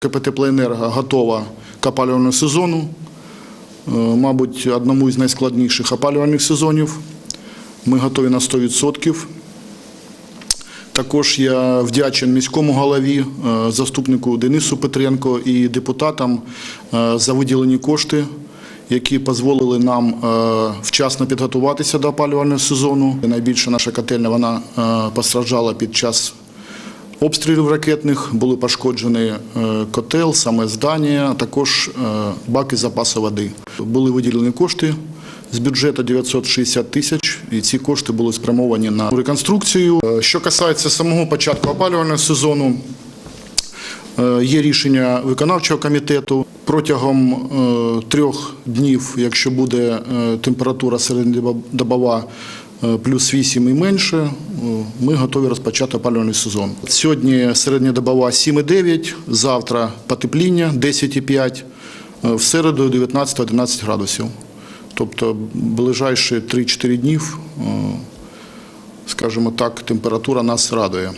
КП «Теплоенерго» готова к опалювальному сезону. Е, Мабуть, одному із найскладніших опалювальних сезонів. Ми готові на 100%. Також я вдячен міському голові, е, заступнику Денису Петренко і депутатам е, за виділені кошти, які дозволили нам е, вчасно підготуватися до опалювального сезону. Найбільше наша котельня вона постраждала під час обстрілів ракетних, були пошкоджені е, котел, саме здання, а також е, баки запасу води. Були виділені кошти з бюджету 960 тисяч, і ці кошти були спрямовані на реконструкцію. Е, Що касається самого початку опалювального сезону, Є рішення виконавчого комітету протягом трьох днів, якщо буде температура середньодобова плюс 8 і менше, е, ми готові розпочати опалювальний сезон. Сьогодні середньодобова 7,9, завтра потепління 10,5, е, в середу 19-11 градусів. Тобто ближайші 3-4 днів, е, скажімо так, температура нас радує.